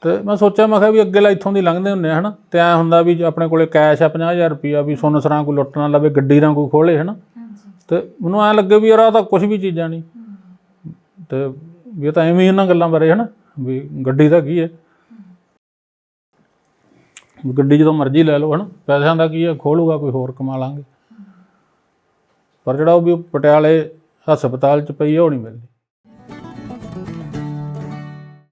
ਤੇ ਮੈਂ ਸੋਚਿਆ ਮੈਂ ਕਿਹਾ ਵੀ ਅੱਗੇ ਲਾ ਇੱਥੋਂ ਦੀ ਲੰਘਦੇ ਆ ਹਨਾ। ਤੇ ਐ ਹੁੰਦਾ ਵੀ ਆਪਣੇ ਕੋਲੇ ਕੈਸ਼ ਆ 50000 ਰੁਪਈਆ ਵੀ ਸੁੰਨ ਸਰਾਂ ਕੋਈ ਲੁੱਟ ਨਾ ਲਵੇ ਗੱਡੀ ਨਾ ਕੋਈ ਖੋਲੇ ਹਨਾ। ਤੇ ਮੈਨੂੰ ਐ ਲੱਗੇ ਵੀ ਯਾਰ ਤਾਂ ਕੁਝ ਵੀ ਚੀਜ਼ਾਂ ਨਹੀਂ। ਤੇ ਵੀ ਇਹ ਤਾਂ ਐਵੇਂ ਹੀ ਇਹਨਾਂ ਗੱਲਾਂ ਬਾਰੇ ਹਨਾ ਵੀ ਗੱਡੀ ਦਾ ਕੀ ਹੈ। ਗੱਡੀ ਜਦੋਂ ਮਰਜ਼ੀ ਲੈ ਲਓ ਹਨਾ, ਪੈਸਿਆਂ ਦਾ ਕੀ ਹੈ, ਖੋਲੂਗਾ ਕੋਈ ਹੋਰ ਕਮਾ ਲਾਂਗੇ। ਪਰ ਜਿਹੜਾ ਉਹ ਵੀ ਪਟਿਆਲੇ ਹਸਪਤਾਲ ਚ ਪਈ ਆ, ਉਹ ਨਹੀਂ ਮਿਲਦੀ।